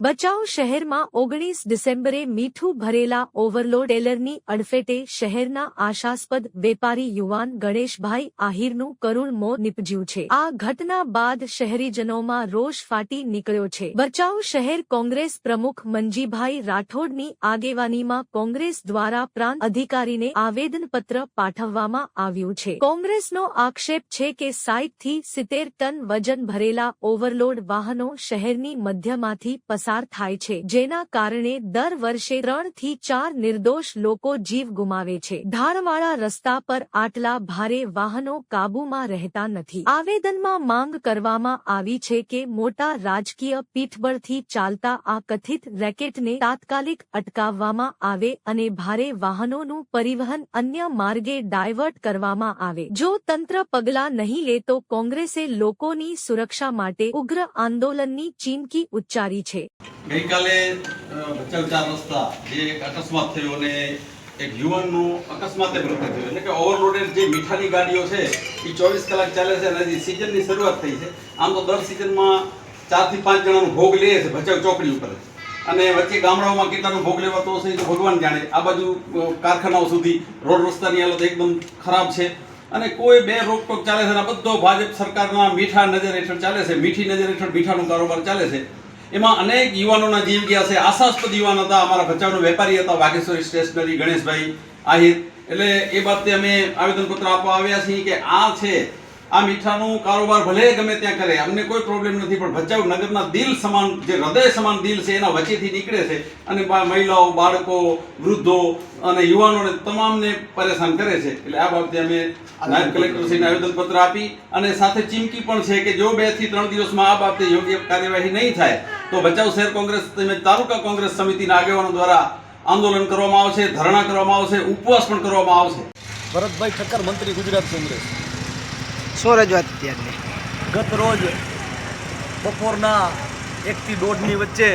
ભચાઉ શહેરમાં ઓગણીસ ડિસેમ્બરે મીઠું ભરેલા ઓવરલોડ અડફેટે શહેરના આશાસ્પદ વેપારી યુવાન ગણેશભાઈ આહિરનું કરુણ મોત નીપજ્યું છે. આ ઘટના બાદ શહેરીજનોમાં રોષ ફાટી નીકળ્યો છે. બચાવ શહેર કોંગ્રેસ પ્રમુખ મંજીભાઈ રાઠોડની આગેવાનીમાં કોંગ્રેસ દ્વારા પ્રાંત અધિકારીને આવેદનપત્ર પાઠવવામાં આવ્યું છે. કોંગ્રેસનો આક્ષેપ છે કે સાઈઠથી સિત્તેર ટન વજન ભરેલા ઓવરલોડ વાહનો શહેરની મધ્યમાંથી પસાર થાય છે, જેના કારણે દર વર્ષે ત્રણથી ચાર નિર્દોષ લોકો જીવ ગુમાવે છે. ધારવાળા રસ્તા પર આટલા ભારે વાહનો કાબૂમાં રહેતા નથી. આવેદનમાં માંગ કરવામાં આવી છે કે મોટા રાજકીય પીઠબળથી ચાલતા આ કથિત રેકેટને તાત્કાલિક અટકાવવામાં આવે અને ભારે વાહનોનું પરિવહન અન્ય માર્ગે ડાયવર્ટ કરવામાં આવે. જો તંત્ર પગલાં નહીં લે તો કોંગ્રેસે લોકોની સુરક્ષા માટે ઉગ્ર આંદોલનની ચીમકી ઉચ્ચારી છે. ગઈકાલે ભચાઉ ચાર રસ્તા, જે એક અકસ્માત થયો અને એક યુવાનનું અકસ્માતે મૃત્યુ થયું. એટલે કે ઓવરલોડેડ જે મીઠાની ગાડીઓ છે, એ ચોવીસ કલાક ચાલે છે અને હજી સિઝનની શરૂઆત થઈ છે. આમ તો દર સિઝનમાં ચારથી પાંચ જણાનો ભોગ લે છે ભચાઉ ચોકડી ઉપર. અને વચ્ચે ગામડાઓમાં કેટલાનો ભોગ લેવાતો હશે એ ભગવાન જાણે. આ બાજુ કારખાનાઓ સુધી રોડ રસ્તાની હાલત એકદમ ખરાબ છે. અને કોઈ બે રોકટોક ચાલે છે અને બધો ભાજપ સરકારના મીઠા નજર હેઠળ ચાલે છે. મીઠી નજર હેઠળ મીઠાનો કારોબાર ચાલે છે. એમાં અનેક યુવાનોના જીવ ગયા છે. આશાસ્પદ યુવાન હતા. અમારા ભચાઉનો વેપારી હતા, વાઘેશ્વરી સ્ટેશનરી ગણેશભાઈ આહિર. એટલે એ બાબતે અમે આવેદનપત્ર આપવા આવ્યા છીએ કે આ છે આ મીઠાનું કારોબાર ભલે ગમે ત્યાં કરે, અમને કોઈ પ્રોબ્લેમ નથી, પણ ભચાઉ નગરના દિલ સમાન, જે હૃદય સમાન દિલ છે, એના વચ્ચેથી નીકળે છે. અને મહિલાઓ, બાળકો, વૃદ્ધો અને યુવાનોને તમામને પરેશાન કરે છે. એટલે આ બાબતે અમે નાયબ કલેક્ટરશ્રીને આવેદનપત્ર આપી અને સાથે ચીમકી પણ છે કે જો બેથી ત્રણ દિવસમાં આ બાબતે યોગ્ય કાર્યવાહી નહીં થાય, તો ભચાઉ શહેર કોંગ્રેસ તેમજ તાલુકા કોંગ્રેસ સમિતિના આગેવાનો દ્વારા આંદોલન કરવામાં આવશે, ધરણા કરવામાં આવશે, ઉપવાસ પણ કરવામાં આવશે. ભરતભાઈ ઠક્કર, મંત્રી ગુજરાત કોંગ્રેસ. શું રજૂઆત ગત રોજ બપોરના એકથી દોઢની વચ્ચે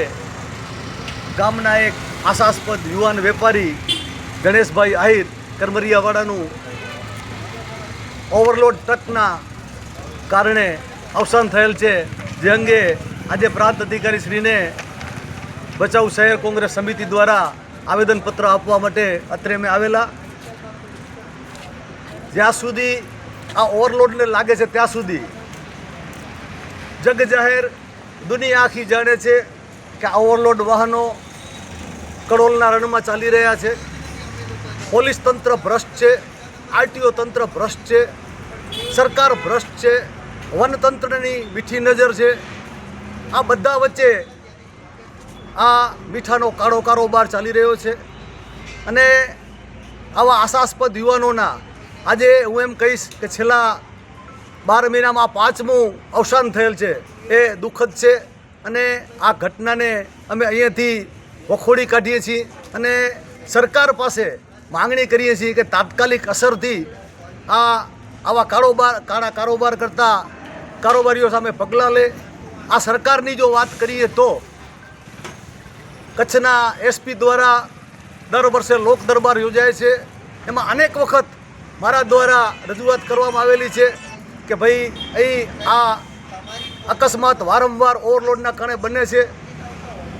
ગામના એક આશાસ્પદ યુવાન વેપારી ગણેશભાઈ આહિર કરમરિયાવાડાનું ઓવરલોડ ટ્રકના કારણે અવસાન થયેલ છે, જે અંગે આજે પ્રાંત અધિકારી શ્રીને બચાવ શહેર કોંગ્રેસ સમિતિ દ્વારા આવેદનપત્ર આપવા માટે અત્રે અમે આવેલા. જ્યાં સુધી આ ઓવરલોડને લાગે છે ત્યાં સુધી. જગ જાહેર દુનિયા આખી જાણે છે કે આ ઓવરલોડ વાહનો કડોલના રણમાં ચાલી રહ્યા છે. પોલીસ તંત્ર ભ્રષ્ટ છે, આરટીઓ તંત્ર ભ્રષ્ટ છે, સરકાર ભ્રષ્ટ છે, વનતંત્રની મીઠી નજર છે. આ બધા વચ્ચે આ મીઠાનો કાળો કારોબાર ચાલી રહ્યો છે. અને આવા આશાસ્પદ યુવાનોના આજે હું એમ કહીશ કે છેલ્લા બાર મહિનામાં પાંચમું અવસાન થયેલ છે. એ દુઃખદ છે અને આ ઘટનાને અમે અહીંયાથી વખોડી કાઢીએ છીએ અને સરકાર પાસે માંગણી કરીએ છીએ કે તાત્કાલિક અસરથી આ આવા કારોબાર, કાળા કારોબાર કરતા કારોબારીઓ સામે પગલાં લે. આ સરકારની જો વાત કરીએ તો કચ્છના એસપી દ્વારા દર વર્ષે લોક દરબાર યોજાય છે. એમાં અનેક વખત મારા દ્વારા રજૂઆત કરવામાં આવેલી છે કે ભાઈ, અહીં આ અકસ્માત વારંવાર ઓવરલોડના કારણે બને છે.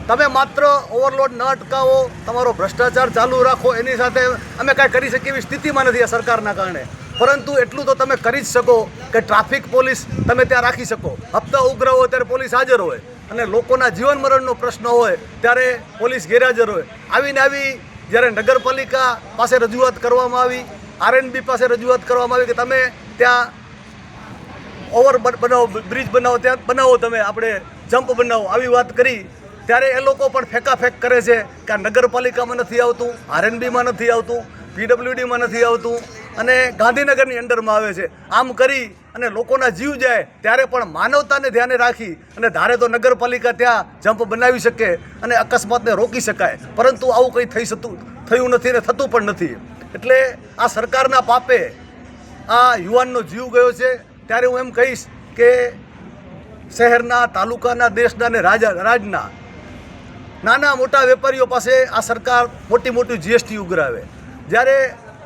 તમે માત્ર ઓવરલોડ ન અટકાવો, તમારો ભ્રષ્ટાચાર ચાલુ રાખો, એની સાથે અમે કાંઈ કરી શકીએ એવી સ્થિતિમાં નથી આ સરકારના કારણે. પરંતુ એટલું તો તમે કરી જ શકો કે ટ્રાફિક પોલીસ તમે ત્યાં રાખી શકો. હપ્તા ઉગ્ર હોય ત્યારે પોલીસ હાજર હોય અને લોકોના જીવન મરણનો પ્રશ્ન હોય ત્યારે પોલીસ ગેરહાજર હોય. આવીને આવી જ્યારે નગરપાલિકા પાસે રજૂઆત કરવામાં આવી આરએનબી પાસે રજૂઆત કરવામાં આવી કે તમે ત્યાં ઓવર બનાવો બ્રિજ બનાવો, ત્યાં બનાવો તમે, આપણે જમ્પ બનાવો, આવી વાત કરી. ત્યારે એ લોકો પણ ફેંકાફેંક કરે છે કે આ નગરપાલિકામાં નથી આવતું આરએનબીમાં નથી આવતું પીડબ્લ્યુડીમાં નથી આવતું, અને ગાંધીનગરની અંડરમાં આવે છે. આમ કરી અને લોકોના જીવ જાય, ત્યારે પણ માનવતાને ધ્યાને રાખી અને ધારે તો નગરપાલિકા ત્યાં જમ્પ બનાવી શકે અને અકસ્માતને રોકી શકાય. પરંતુ આવું કંઈ થઈ શકતું થયું નથી ને થતું પણ નથી. એટલે આ સરકારના પાપે આ યુવાનનો જીવ ગયો છે. ત્યારે હું એમ કહીશ કે શહેરના, તાલુકાના, દેશના અને રાજા, રાજના નાના મોટા વેપારીઓ પાસે આ સરકાર મોટી મોટી જીએસટી ઉઘરાવે. જ્યારે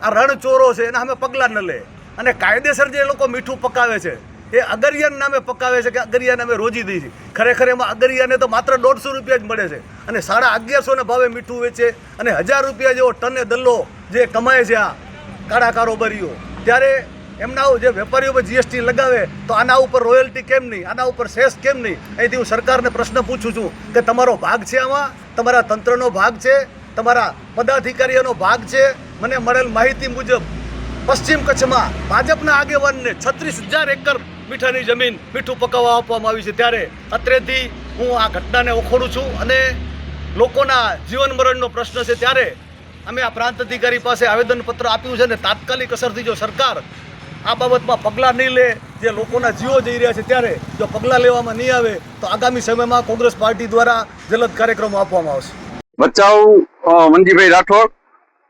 આ રણચોરો છે એના સામે પગલાં ન લે. અને કાયદેસર જે લોકો મીઠું પકાવે છે, એ અગરિયાના નામે પકાવે છે કે અગરિયા નામે રોજી દે છે ખરેખર એમાં અગરિયાને તો માત્ર દોઢસો રૂપિયા જ મળે છે. અને સાડા અગિયારસોના ભાવે મીઠું વેચે અને હજાર રૂપિયા જેવો ટને દલ્લો જે કમાય છે આ કાળા કારોબારીઓ. ત્યારે એમના જે વેપારીઓ પર જીએસટી લગાવે, તો આના ઉપર રોયલ્ટી કેમ નહીં? આના ઉપર સેસ કેમ નહીં? અહીંથી હું સરકારને પ્રશ્ન પૂછું છું કે તમારો ભાગ છે આમાં? તમારા તંત્રનો ભાગ છે? તમારા પદાધિકારીઓનો ભાગ છે? મને મળેલ માહિતી મુજબ, પશ્ચિમ કચ્છમાં ભાજપના આગેવાનને છત્રીસ હજાર એકર મીઠાની જમીન મીઠું પકાવવા આપવામાં આવી છે. ત્યારે અત્રેથી હું આ ઘટનાને ઓખોડું છું અને લોકોના જીવન મરણનો પ્રશ્ન છે ત્યારે અમે આ પ્રાંત અધિકારી પાસે આવેદનપત્ર આપ્યું છે અને તાત્કાલિક અસરથી જો સરકાર આ બાબતમાં પગલાં નહીં લે, જે લોકોના જીવો જઈ રહ્યા છે ત્યારે જો પગલાં લેવામાં નહીં આવે, તો આગામી સમયમાં કોંગ્રેસ પાર્ટી દ્વારા જલદ કાર્યક્રમો આપવામાં આવશે. બચાવ મનજીભાઈ રાઠોડ.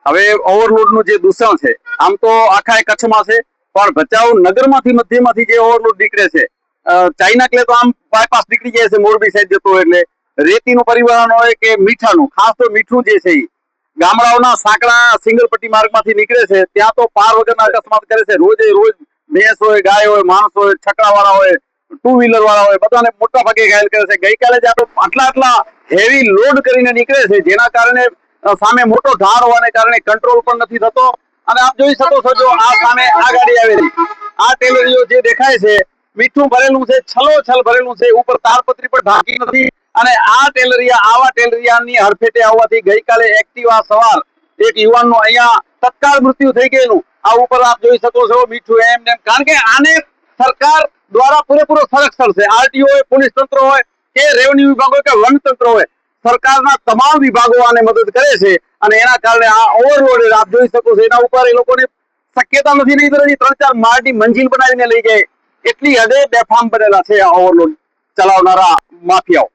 હવે ઓવરલોડનું જે દૂષણ છે, આમ તો આખા કચ્છમાં છે, પણ ભચાઉ નગરમાંથી મધ્યમાંથી જે ઓવરલોડ નીકળે છે ચાઇના કલે તો આમ બાયપાસ નીકળી જાય છે મોરબી સાઈડ જતો એટલે. રેતીનું પરિવહન હોય કે મીઠાનું, ખાસ તો મીઠું જે છે ગામડાઓના સાંકડા સિંગલ પટ્ટી માર્ગમાંથી નીકળે છે, ત્યાં તો પાર વગરના અકસ્માત કરે છે. રોજે રોજ ભેંસ હોય, ગાય હોય, માણસ હોય છકડા વાળા હોય ટુ વ્હીલર વાળા હોય, બધાને મોટા ભાગે ઘાયલ કરે છે. ગઈકાલે જ આટલા આટલા હેવી લોડ કરીને નીકળે છે, જેના કારણે સામે મોટો ઢાળ હોવાને કારણે કંટ્રોલ પણ નથી થતો. અને આપ જોઈ શકો છો, જો આ સામે આ ગાડી આવેલી, આ ટેલરીઓ જે દેખાય છે, મીઠું ભરેલું છે છલો છલ ભરેલું છે, ઉપર તારપત્રી પણ ઢાંકી નથી. અને આ ટેલરિયા, આવા ટેલરિયાની હરફેટે આવવાથી ગઈકાલે એક્ટિવા સવાર એક યુવાનનું અહીંયા તત્કાળ મૃત્યુ થઈ ગયેલું. આ ઉપર આપ જોઈ શકો છો મીઠું એમ ને કારણ કે આને સરકાર દ્વારા પૂરેપૂરો સંરક્ષણ છે. આરટીઓ હોય, પોલીસ તંત્ર હોય કે રેવન્યુ વિભાગ હોય કે વન તંત્ર હોય, સરકારના તમામ વિભાગો આને મદદ કરે છે. અને એના કારણે આ ઓવરલોડેડ આપ જોઈ શકો છો. એના ઉપર એ લોકોની શક્યતા નથી. નહીં તો હજી ત્રણ ચાર માળની મંજિલ બનાવીને લઈ જાય. એટલી હદે બેફામ બનેલા છે આ ઓવરલોડ ચલાવનારા માફિયાઓ.